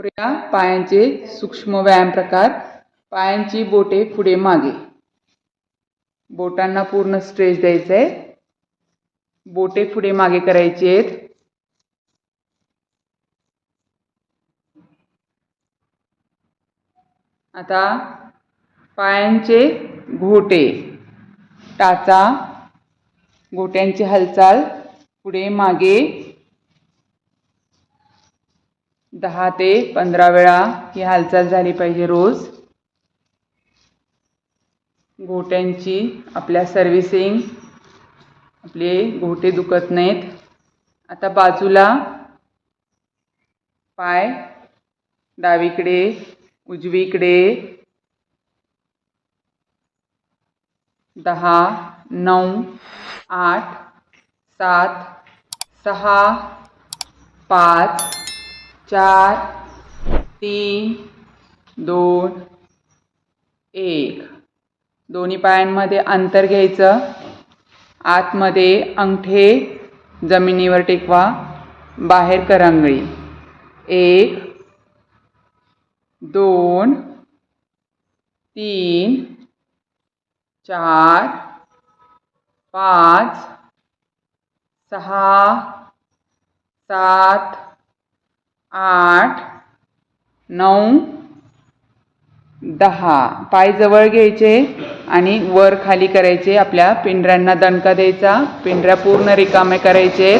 करूया. पायांचे सूक्ष्म व्यायाम प्रकार. पायांची बोटे पुढे मागे. बोटांना पूर्ण स्ट्रेच द्यायचं आहे बोटे पुढे मागे करायचे आहेत. आता पायांचे घोटे. टाचा. घोट्यांची हालचाल. पुढे मागे. दहा ते पंधरा वेळा ही हालचाल झाली पाहिजे रोज. घोट्यांची आपल्या सर्व्हिसिंग आपले घोटे दुखत नाहीत. आता बाजूला पाय डावीकडे उजवीकडे दहा नऊ आठ सात सहा पाच चार तीन दोन एक. दोन्ही पायांमध्ये अंतर घ्यायचं. आतमध्ये अंगठे जमिनीवर टेकवा. बाहेर करंगळी. एक दोन तीन चार पाच सहा सात आठ नऊ दहा. पाय जवळ घ्यायचे आणि वर खाली करायचे. आपल्या पिंढऱ्यांना दणका द्यायचा. पिंढऱ्या पूर्ण रिकामे करायचे.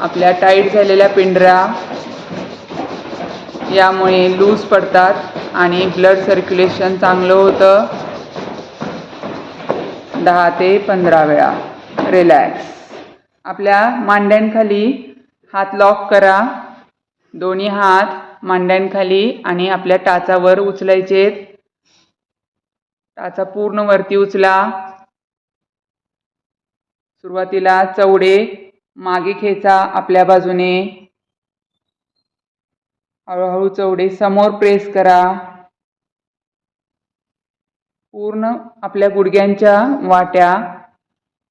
आपल्या टाईट झालेल्या पिंढऱ्या यामुळे लूज पडतात आणि ब्लड सर्क्युलेशन चांगलं होतं. दहा ते पंधरा वेळा. रिलॅक्स आपल्या मांड्यांखाली हात लॉक करा. दोन्ही हात मांड्यांखाली आणि आपल्या टाचावर उचलायचे. टाचा पूर्ण वरती उचला. सुरुवातीला चवडे मागे खेचा आपल्या बाजूने. हळूहळू चवडे समोर प्रेस करा. पूर्ण आपल्या गुडघ्यांच्या वाट्या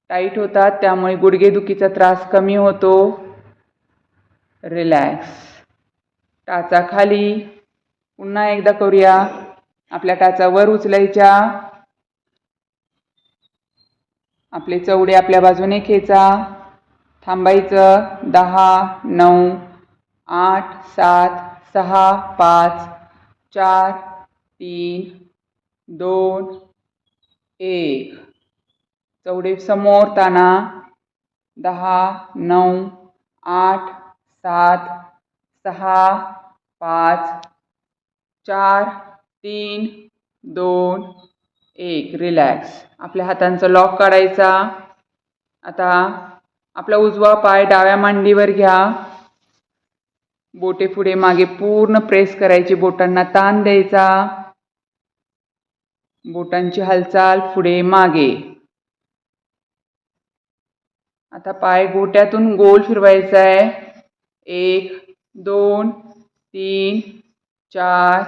टाईट होतात त्यामुळे गुडघेदुखीचा त्रास कमी होतो. रिलॅक्स टाचा खाली. पुन्हा एकदा करूया. आपल्या टाचा वर उचलायच्या. आपले चवडे आपल्या बाजूने खेचा. थांबायचं. दहा नऊ आठ सात सहा पाच चार तीन दोन एक. चौडे समोर ताना. दहा नऊ आठ सात सहा पाच चार तीन दोन एक. रिलॅक्स आपल्या हातांचा लॉक काढायचा. आता आपला उजवा पाय डाव्या मांडीवर घ्या. बोटे पुढे मागे पूर्ण प्रेस करायची. बोटांना ताण द्यायचा. बोटांची हालचाल पुढे मागे. आता पाय गोट्यातून गोल फिरवायचा आहे एक दोन तीन चार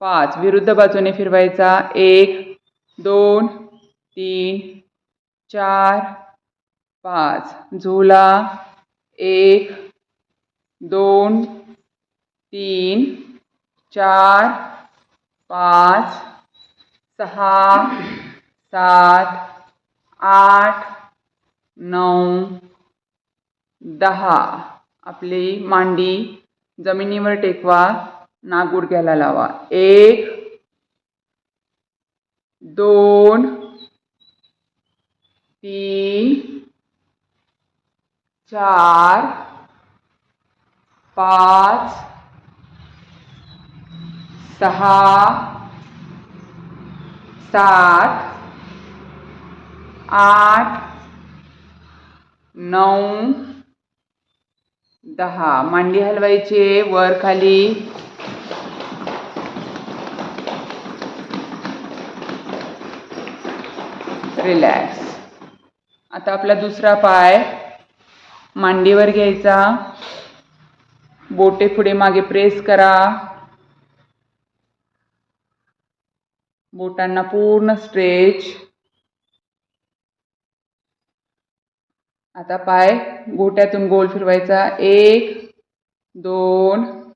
पाच. विरुद्ध बाजूने फिरवायचा. एक दोन तीन चार पाच. झोला. एक दोन तीन चार पाच सहा सात आठ नऊ दहा. आपली मांडी जमिनीवर टेकवा नाक गुडघ्याला लावा. एक दोन तीन चार पाच सहा सात आठ नऊ दहा. मांडी हलवायचे वर खाली. रिलॅक्स आता आपला दुसरा पाय. मांडीवर घ्यायचा. बोटे पुढे मागे प्रेस करा. बोटांना पूर्ण स्ट्रेच. आता पाय गोट्यातून गोल फिरवायचा. एक दोन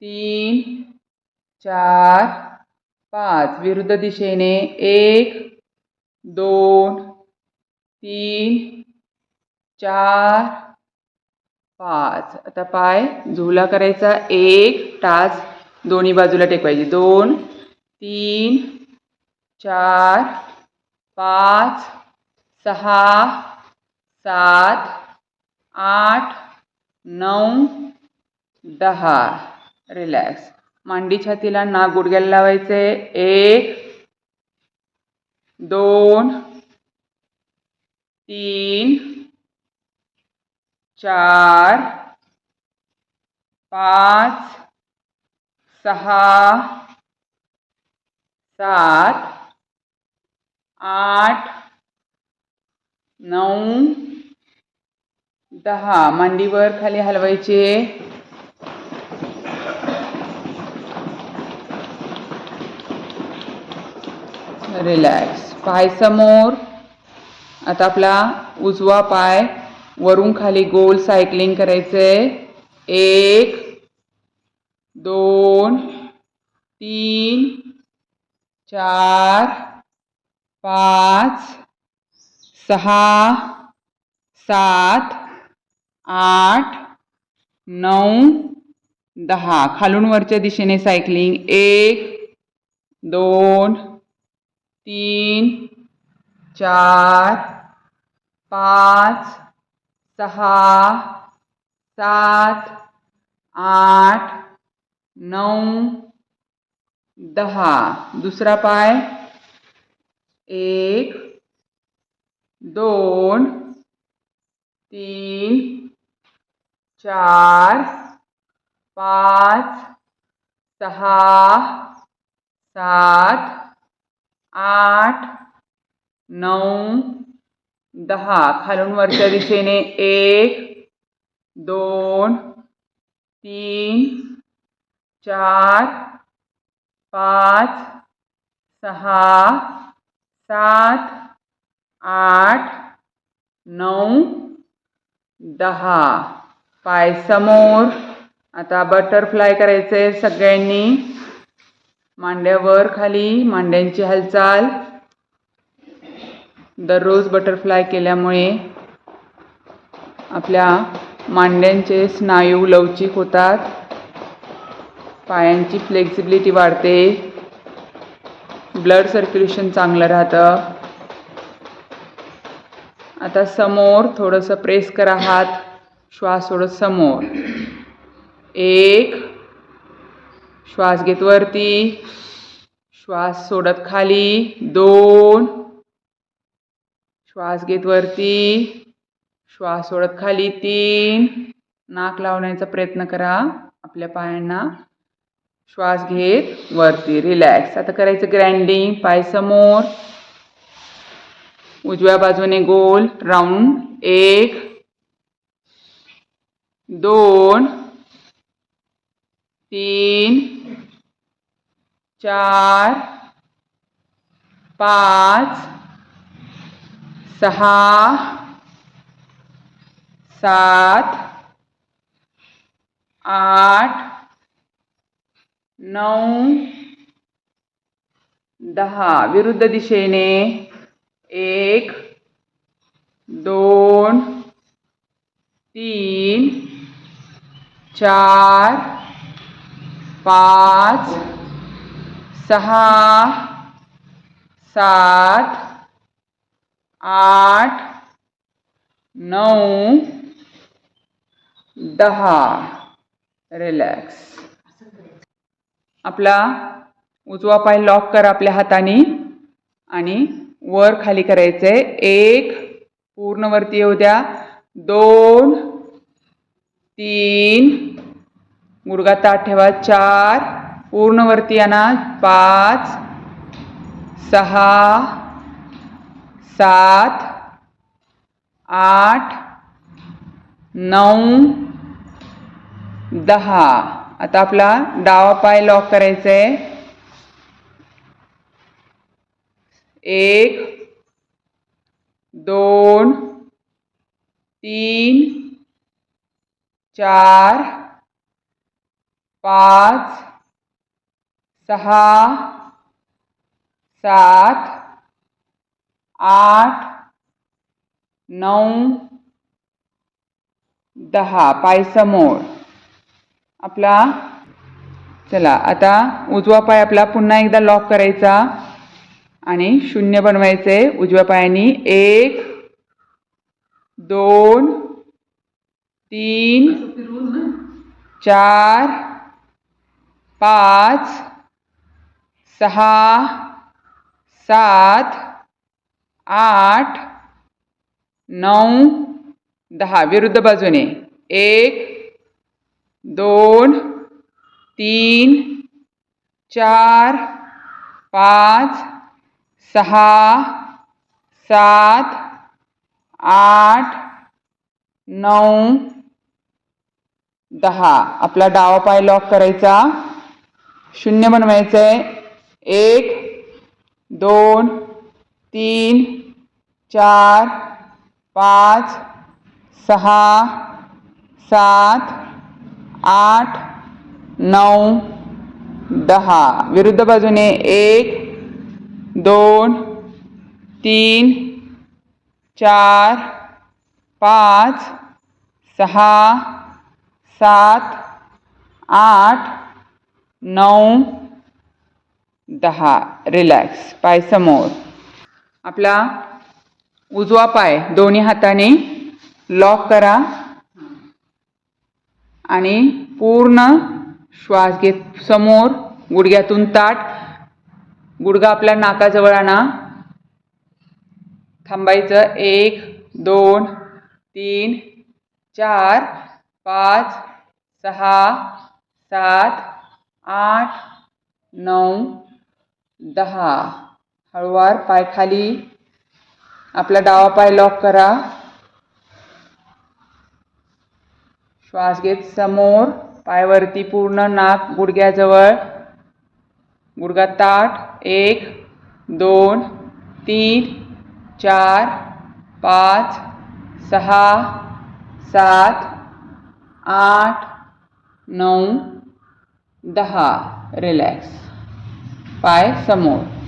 तीन चार पाच. विरुद्ध दिशेने. एक दोन तीन चार पाच. आता पाय झुला करायचा. एक टाच दोन्ही बाजूला टेकवायची. दोन तीन चार पाच सहा सात आठ नऊ दहा. रिलॅक्स मांडी छातीला नाक गुडघ्याला लावायचे. एक दोन तीन चार पाच सहा सात आठ नऊ दहा मांडीवर खाली हलवायचे. रिलॅक्स पाय समोर. आता आपला उजवा पाय वरून खाली गोल सायकलिंग करायचंय एक दोन तीन चार पाच सहा सात आठ नऊ दहा. खालून वरच्या दिशेने सायकलिंग एक दोन तीन चार पाच सहा सात आठ नऊ दहा. दुसरा पाय. एक दोन तीन चार, पाच सहा सात, आठ नऊ दहा। खालून वरच्या दिशेने एक, दोन, तीन, चार, पाच सहा सात, आठ नऊ दहा। पाय समोर. आता बटरफ्लाय करायचे सगळ्यांनी. मांड्यावर खाली मांड्यांची हालचाल. दररोज बटरफ्लाय केल्यामुळे आपल्या मांड्यांचे स्नायू लवचिक होतात. पायांची फ्लेक्सिबिलिटी वाढते. ब्लड सर्क्युलेशन चांगलं राहतं. आता समोर थोडंसं प्रेस करा हात. श्वास सोडत समोर. एक. श्वास घेत वरती. श्वास सोडत खाली. दोन. श्वास घेत वरती. श्वास सोडत खाली. तीन. नाक लावण्याचा प्रयत्न करा आपल्या पायांना. श्वास घेत वरती. रिलॅक्स आता करायचं ग्रँडिंग पाय समोर. उजव्या बाजूने गोल. राऊंड एक. दोन तीन चार पाच सहा सात आठ नऊ दहा. विरुद्ध दिशेने एक दोन तीन चार पाच सहा सात आठ नऊ दहा. रिलॅक्स आपला उजवा पाय लॉक करा आपल्या हाताने आणि वर खाली करायचंय. एक पूर्ण वरती येऊ द्या. दोन तीन. गुडघा ताट ठेवा चार. पूर्णवरती आणा पाच. सहा. सात. आठ. नऊ. दहा. आता आपला डावा पाय लॉक करायचा आहे एक. दोन. तीन. चार पाच सहा सात आठ नऊ दहा. पाय समोर. आपला चला आता उजवा पाय आपला पुन्हा एकदा लॉक करायचा आणि शून्य बनवायचे. उजव्या पायाने एक दोन तीन चार पाच सहा सात आठ नऊ दहा। विरुद्ध बाजूने। एक दोन तीन चार पाच सहा सात आठ नऊ दहा. आपला डावा पाय लॉक करायचा. शून्य बनवायचं आहे एक दोन तीन चार पाच सहा सात आठ नऊ दहा. विरुद्ध बाजूने एक दोन तीन चार पाच सहा सात आठ नऊ दहा. रिलॅक्स पाय समोर. आपला उजवा पाय दोन्ही हाताने लॉक करा. आणि पूर्ण श्वास घेत समोर गुडघ्यातून ताट. गुडघा आपल्या नाकाजवळ आणा. थांबायचं. एक दोन तीन चार पाच सहा सात आठ नऊ दहा. हळूवार पाय खाली. आपला डावा पाय लॉक करा. श्वास घेत समोर. पायवरती पूर्ण नाक गुडघ्याजवळ. गुडघा ताट एक दोन तीन चार पाच सहा सात आठ नऊ दहा रिलॅक्स पाय समोर.